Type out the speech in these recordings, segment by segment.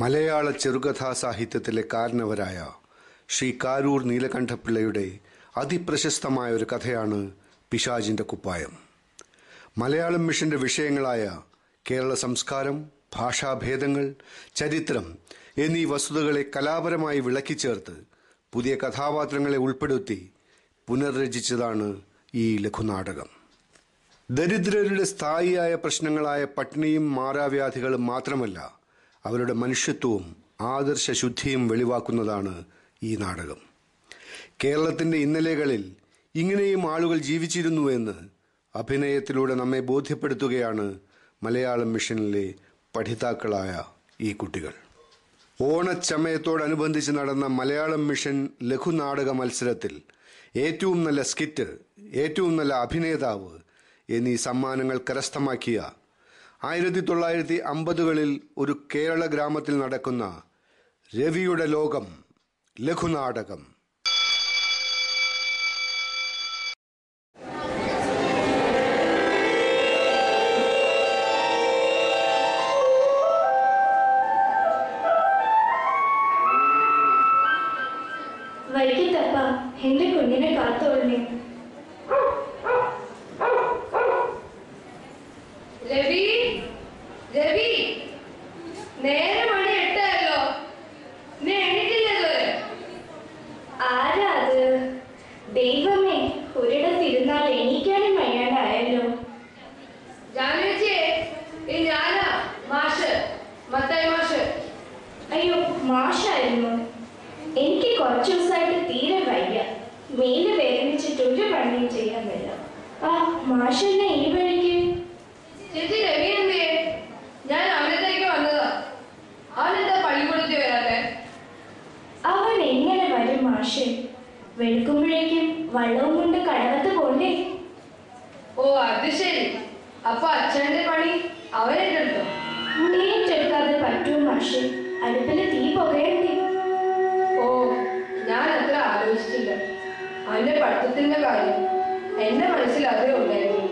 മലയാള ചെറുകഥാ സാഹിത്യത്തിലെ കാരണവരായ ശ്രീ കാരൂർ നീലകണ്ഠപിള്ളയുടെ അതിപ്രശസ്തമായ ഒരു കഥയാണ് പിശാജിന്റെ കുപ്പായം. മലയാളം മിഷന്റെ വിഷയങ്ങളായ കേരള സംസ്കാരം ഭാഷാഭേദങ്ങൾ ചരിത്രം എന്നീ വസ്തുതകളെ കലാപരമായി വിളക്കിച്ചേർത്ത് പുതിയ കഥാപാത്രങ്ങളെ ഉൾപ്പെടുത്തി പുനർരചിച്ചതാണ് ഈ ലഘുനാടകം. ദരിദ്രരുടെ സ്ഥായിയായ പ്രശ്നങ്ങളായ പട്ടിണിയും മാറാവ്യാധികളും മാത്രമല്ല അവരുടെ മനുഷ്യത്വവും ആദർശ ശുദ്ധിയും വെളിവാക്കുന്നതാണ് ഈ നാടകം. കേരളത്തിന്റെ ഇന്നലെകളിൽ ഇങ്ങനെയും ആളുകൾ ജീവിച്ചിരുന്നുവെന്ന് അഭിനയത്തിലൂടെ നമ്മെ ബോധ്യപ്പെടുത്തുകയാണ് മലയാളം മിഷനിലെ പഠിതാക്കളായ ഈ കുട്ടികൾ. ഓണച്ചമയത്തോടനുബന്ധിച്ച് നടന്ന മലയാളം മിഷൻ ലഘുനാടക മത്സരത്തിൽ ഏറ്റവും നല്ല സ്കിറ്റ് ഏറ്റവും നല്ല അഭിനേതാവ് എന്നീ സമ്മാനങ്ങൾ കരസ്ഥമാക്കിയ ആയിരത്തി തൊള്ളായിരത്തി അമ്പതുകളിൽ ഒരു കേരള ഗ്രാമത്തിൽ നടക്കുന്ന രവിയുടെ ലോകം ലഘുനാടകം. അവന്റെ പഠിത്തത്തിന്റെ കാര്യം എന്റെ മനസ്സിൽ അതേ ഉണ്ടായിരുന്നു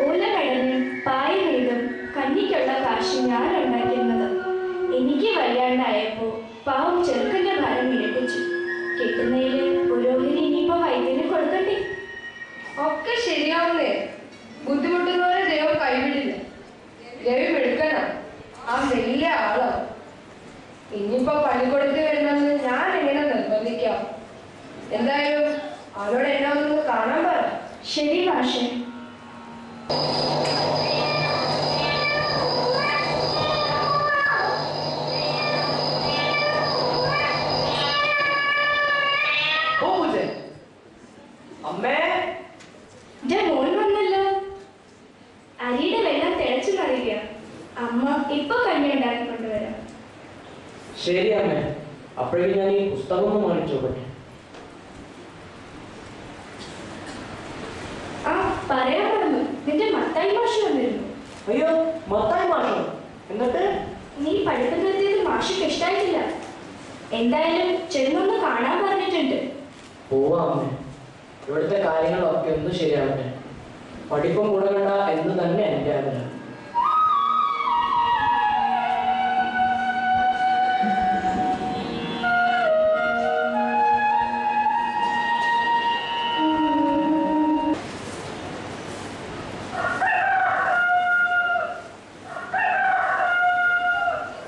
ഓല കടന്ന് പായ വീടും കഞ്ഞിക്കുള്ള കാശ് ഞാൻ ഉണ്ടാക്കിയിരുന്നത്. എനിക്ക് വയ്യാണ്ടായപ്പോ പാവം ചെറുക്കന്റെ ഭാരം ഇരട്ടിച്ചു കിട്ടുന്നതിൽ പുരോഹിതി ഇനിയിപ്പോ വൈദ്യന് കൊടുക്കട്ടെ? ഒക്കെ ശരിയാവുന്നേ. ബുദ്ധിമുട്ടുന്നവരെ ദൈവം കൈവിടില്ല. ദൈവം എടുക്കണം. ആ വലിയ ആളാണ് ഇനിയിപ്പോ പണി കൊടുത്തു വരണമെന്ന് ഞാൻ എങ്ങനെ നിർബന്ധിക്കാം? എന്തായാലും അവരോട് എന്നെ ഒന്ന് കാണാൻ പറ. ശരി മാഷെ. ശരി അമ്മേ. അപ്പോഴേക്കും ഞാൻ ഈ പുസ്തകം ഒന്ന് വാങ്ങിച്ചു പഠിപ്പ് നിർത്തിയത് മാഷിക്ക് ഇഷ്ടായിട്ടില്ല. എന്തായാലും ചെന്നൊന്ന് കാണാൻ പറഞ്ഞിട്ടുണ്ട്. പോവാ അമ്മേ. ഇവിടുത്തെ കാര്യങ്ങളൊക്കെ ഒന്ന് ശരിയാവട്ടെ. പഠിപ്പം കൂടെ കണ്ട എന്ന് തന്നെ എന്റെ ആഗ്രഹം.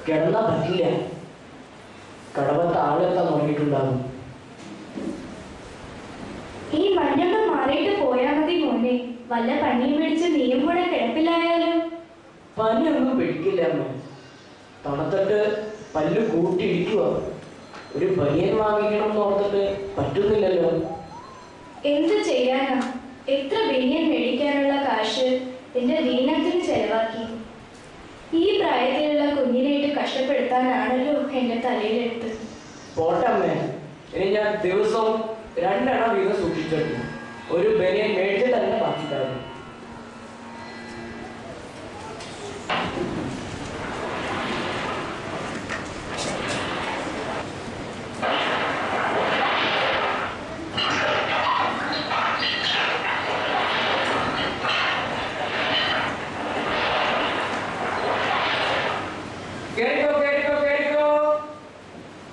കിടന്നാ പറ്റില്ല. കടവത്ത് ആളെത്താൻ നോക്കിയിട്ടുണ്ടാകും ഈ മഞ്ഞൊക്കെ മാറിയിട്ട് പോയാ മതി മോനെ. വല്ല പനിയും പിടിച്ച് നീയും കൂടെ കിടപ്പിലായാലോ? പനിയൊന്നും പിടിക്കില്ല അമ്മ. തണുത്തിട്ട് പല്ല് കൂട്ടിയിടിക്കുക ഒരു പനിയൻ വാങ്ങിക്കണം എന്ന് ഓർത്തിട്ട് പറ്റുന്നില്ലല്ലോ. എന്ത് ചെയ്യാനാ? എത്ര ബനിയൻ മേടിക്കാനുള്ള കാശ്? എന്റെ ദീനത്തിന് ചെലവാക്കി. ഈ കുഞ്ഞിനായിട്ട് കഷ്ടപ്പെടുത്താനാണല്ലോ എന്റെ തലയിലെടുത്ത് പോട്ടമ്മേ ഇനി ഞാൻ ദിവസവും രണ്ടെണ്ണം വീതം സൂക്ഷിച്ചിട്ടു ഒരു ബനിയൻ മേടിച്ച് തന്നെ ബാക്കി കേട്ടോ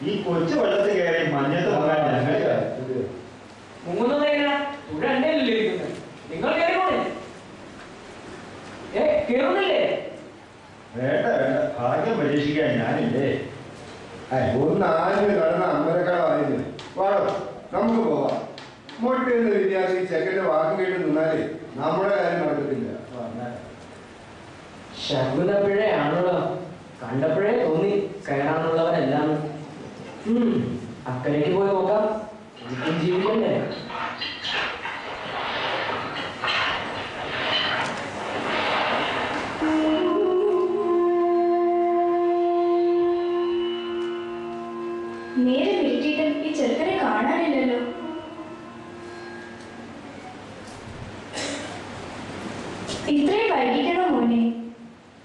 ഈ കൊച്ചു വെള്ളത്തിൽ കയറി മഞ്ഞത്ത് പോകാൻ ഞങ്ങൾ മുങ്ങുന്നത് എങ്ങനെയാ തുഴ എന്റെ അല്ലേ ഇരിക്കുന്നത് നിങ്ങൾ കയറിക്കോളെ ഏ കേറുന്നില്ലേ വേണ്ട വേണ്ട ഭാഗ്യം പരീക്ഷിക്കാൻ ഞാനില്ലേ ഒന്ന് ആഞ്ഞു നടന്ന അമ്പലക്കാളായിരുന്നു വാടോ നമുക്ക് പോവാം മുട്ടയുന്ന വിദ്യാർത്ഥി ചെക്കന്റെ വാക്ക് കേട്ട് നിന്നാലേ നമ്മുടെ കാര്യം നടക്കത്തില്ല ശകുനപ്പിഴയാണല്ലോ കണ്ടപ്പോഴേ തോന്നി കയറാനുള്ളവരെല്ലാം. അക്കരയ്ക്ക് പോയി നോക്കാം. ജീവിക്കണ്ടേ?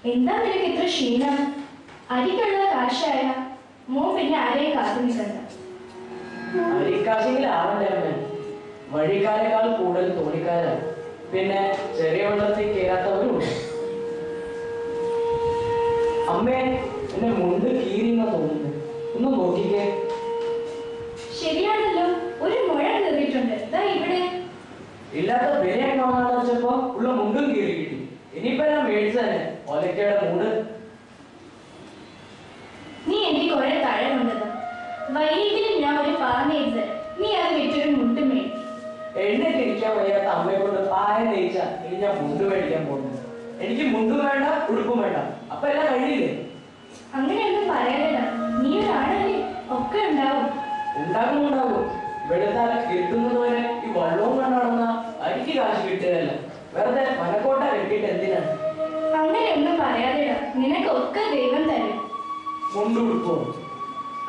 എന്താ നിനക്ക് ഇത്ര ക്ഷീണം? അരിക്കുള്ള കാശായ? മോൻ പിന്നെ ആരെയും കാത്തു നിൽക്കണ്ട. അരിക്കാശെങ്കിൽ ആവണ്ടേ അമ്മ വഴിക്കാരേക്കാൾ കൂടുതൽ തോണിക്കാരാണ് പിന്നെ ചെറിയ വെള്ളത്തിൽ കയറാത്തവരുണ്ട് അമ്മേ എന്നെ മുണ്ട് കീറിയെന്നാ തോന്നുന്നു ഒന്ന് നോക്കിക്കേ. ശരിയാണല്ലോ. ഒരു മുഴ കയറിയിട്ടുണ്ട് ഇവിടെ. ഇല്ലാത്ത വിലയൊക്കെ വാങ്ങാന്ന് വെച്ചപ്പോ ഉള്ള മുണ്ടും കീറി കിട്ടി ഇനിയിപ്പോ ഞാൻ മേടിച്ചു തന്നെ ഒലക്കയുടെ മൂട്. നീ എനിക്ക് കുറെ തഴ കൊണ്ടതാ വൈകിയെങ്കിലും ഞാൻ ഒരു പാർന്നേത് നീ അത് വിറ്റൊരു മുണ്ട് മേടിച്ചു എണ്ണ തിരിക്കാൻ വയ്യാത്ത അമ്മയെ കൊണ്ട് പായ തേച്ച ഇനി ഞാൻ മുണ്ട് മേടിക്കാൻ പോകുന്നു എനിക്ക് മുണ്ടും വേണ്ട ഉടുപ്പും വേണ്ട. അപ്പൊ എല്ലാം കഴിയില്ലേ അങ്ങനെയൊന്നും പറയാനില്ല. നീ ഒരാണല്ലേ ഒക്കെ ഉണ്ടാവും. ഉണ്ടാകും ഉണ്ടാകും വെളുത്താല കിട്ടുന്നത് വരെ ഈ വള്ളവും കണ്ടാണെന്ന അരിക്ക് കാശ് കിട്ടുകയല്ല വെറുതെ മനക്കോട്ട കെട്ടിയിട്ട് എന്തിനാണ് അങ്ങനെയൊന്നും പറയാതെടാ നിനക്കൊക്കെ ദൈവം തരും.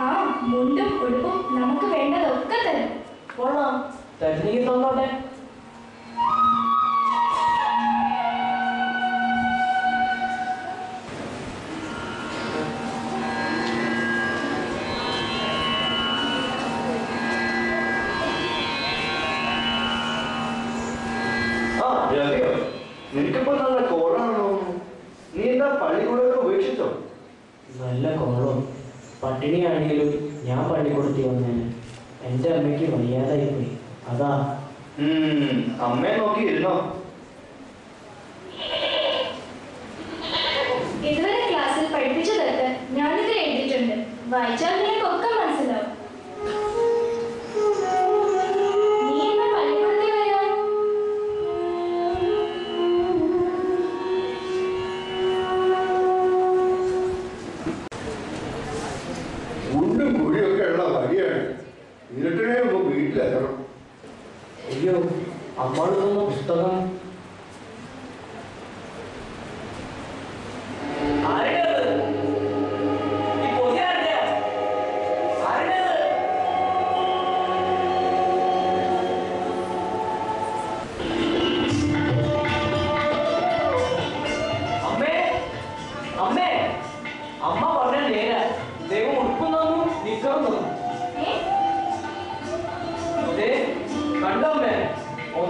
ആ മുണ്ടും ഉടുപ്പും നമുക്ക് വേണ്ടതൊക്കെ തരും. കൊള്ളാം. തരുന്നെങ്കിൽ തന്നോട്ടെ. നിനക്കിപ്പോ നല്ല കോളാണോ നീ എന്താ പള്ളിക്കൂടൊക്കെ ഉപേക്ഷിച്ചോ? നല്ല കോളം. പട്ടിണിയാണെങ്കിലും ഞാൻ പള്ളിക്കൂടത്തി വന്നേനെ എന്റെ അമ്മയ്ക്ക് വയ്യാതായി പോയി. അതാ. അമ്മയെ നോക്കി ഇരുന്നോ? ഇതുവരെ ക്ലാസ്സിൽ പഠിപ്പിച്ചതൊക്കെ ഞാനിത് എഴുതിയിട്ടുണ്ട്. വായിച്ചാൽ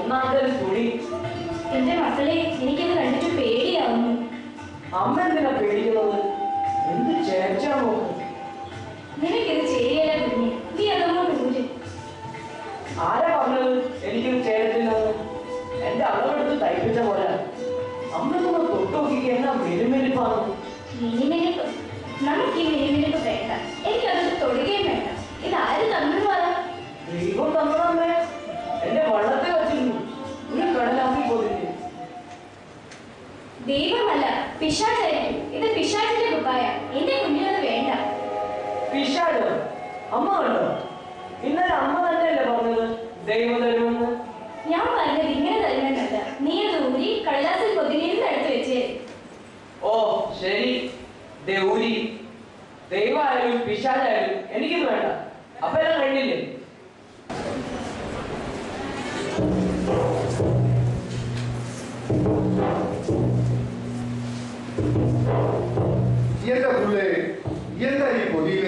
ഒന്നാമത്തെ തുണി എന്റെ മക്കളെ എനിക്കത് കണ്ടിട്ട് പേടിയാവുന്നു. അമ്മ എന്തിനാ പേടിക്കുന്നത്? എന്ത് നോക്കും നിനക്കിത് ചെയ്യല കുഞ്ഞെ. നീ അതങ്ങോട്ട് ഊര് ആരാ പറഞ്ഞത്? എനിക്കിത് ചേരത്തില്ലെന്ന് എന്റെ അളവെടുത്ത് തയ്പ്പിച്ച പോലെ. അമ്മ ഒന്ന് തൊട്ട് നോക്കിക്ക് എന്നാ മെരുമെരുപ്പാണ് മിനിമിനിപ്പ് നമുക്ക് ഈ മെരുമെരുപ്പ് വേണ്ട. എനിക്കത് തൊടുകയും വേണ്ട. ഇത് ആര് തന്നു പറ ദൈവം ദൈവമല്ല പിശാചായിരിക്കും. ഇത് പിശാചിന്റെ കുപ്പായ. എന്റെ കുഞ്ഞിനത് വേണ്ട. പിശാചോ? അമ്മ കണ്ടോ? ഇന്നലെ അമ്മ എന്താ പുള്ളേ. എന്താ ഈ പൊതിയിൽ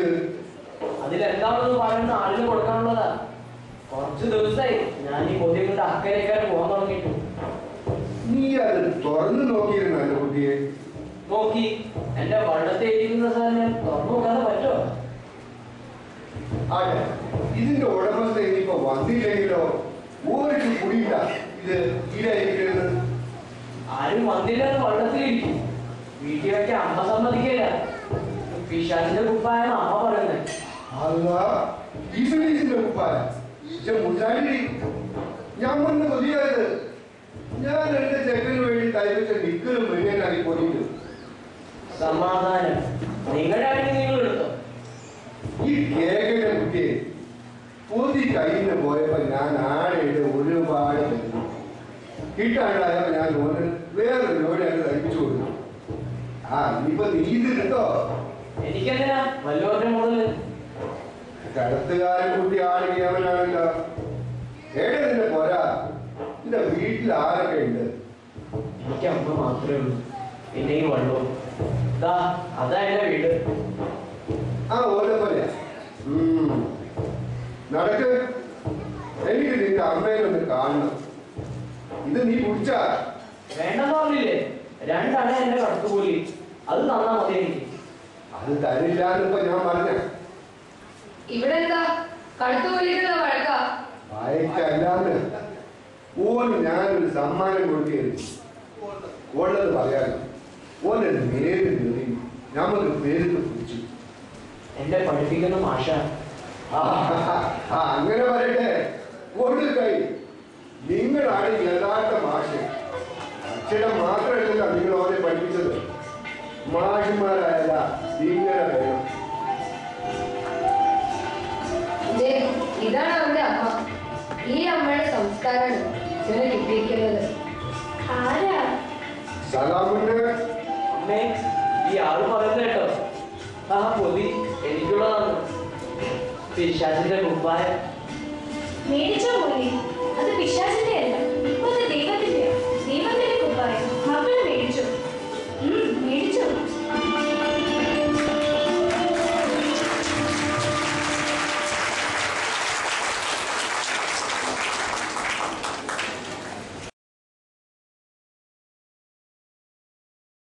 അതിലെന്താണെന്ന് പറയുന്ന ആളിന് കൊടുക്കാനുള്ളതാ. കുറച്ച് ദിവസമായി ഞാൻ ഈ പൊതി കൊണ്ട് അക്കരയ്ക്കാരെ പോകാൻ തുടങ്ങിയിട്ടു. നീ അത് തുറന്നു നോക്കിയിരുന്നല്ലോ കുട്ടിയെ നോക്കി. എന്റെ വള്ളത്തെ ഇരിക്കുന്ന സാധനം തുറന്നു നോക്കാതെ പറ്റോ ഇതിന്റെ ഉടമസ്ഥ ഇനിയിപ്പോ വന്നില്ലെങ്കിലോ? ഒരു കുടിയില്ല പിശാചിന്റെ കുപ്പായം അമ്മ പറയുന്നത് കുപ്പായ. ഞാൻ വന്ന് കൊതിയായത് ഞാൻ എന്റെ ചെക്കന് വേണ്ടി തയ്പ്പിച്ച നിക്കലും മുഴുവനായി പൊടിയിട്ടു സമാധാനം. നിങ്ങളുടെ ആണെങ്കിൽ നിങ്ങൾ എടുത്തോ. ഈ കേക്കിന്റെ കുട്ടിയെ പൊതി കയ്യിൽ പോയപ്പോ ഞാൻ ആടയിട്ട് ഒരുപാട് കിട്ടാണ്ടായപ്പോ ഞാൻ വേറൊരു ജോലിയാണ് തയ്പ്പിച്ചു കൊടുക്കും ആ ഇനിയിപ്പോ നീ ഇത് കിട്ടോ എനിക്കെന്തിനാ? വല്ലവരുടെ മുതൽ. കടത്തുകാരൻ കുട്ടി ആടിയവനാണല്ലോ ഏടെ നിന്റെ പോരാ. നിന്റെ വീട്ടിൽ ആരൊക്കെ ഉണ്ട്? എനിക്ക് അമ്മ മാത്രമേ ഉള്ളൂ. പിന്നെ ഈ വെള്ളവും. അതാ എന്റെ വീട്. ആ ഓരോ പോലെ നടക്ക്. എനിക്ക് നിന്റെ അമ്മയെ ഒന്ന് കാണണം. ഇത് നീ കുടിച്ചാ? വേണ്ടെന്ന് പറഞ്ഞില്ലേ? രണ്ടാണ് എന്റെ കടത്തുകൂലി അത് തന്നാ മതി എനിക്ക് അത് തരില്ല എന്നിപ്പോ ഞാൻ പറഞ്ഞ. ഇവിടെ എന്താ കടുത്തുകൊല്ലിക്കുന്ന വഴക്കാ? വായിക്കല്ലാന്ന്. ഓന് ഞാനൊരു സമ്മാനം കൊടുക്കുകയായിരുന്നു ഉള്ളത് പറയാലോ. ഓനെ നേര് നേറി നമുക്ക് പേര് കുടിച്ചു. എന്നെ പഠിപ്പിക്കുന്ന മാഷ. അങ്ങനെ പറയട്ടെ. കൊടുക്കൈ നിങ്ങളാണ് യഥാർത്ഥ മാഷ്. അച്ഛനെ മാത്രമല്ല നിങ്ങൾ അവരെ പഠിപ്പിച്ചത്. മാഷിമാരായ ഇതാണ് അവന്റെ അമ്മ. ഈ അമ്മയുടെ സംസ്കാരമാണ് ഇവന് കിട്ടിയിരിക്കുന്നത് ആരാ? അമ്മേ ഈ ആൾ പറയുന്നത് കേട്ടോ. ആ പൊതി എനിക്കുള്ളതാണ്. പിശാചിന്റെ കുപ്പായ മേടിച്ചോ മോനെ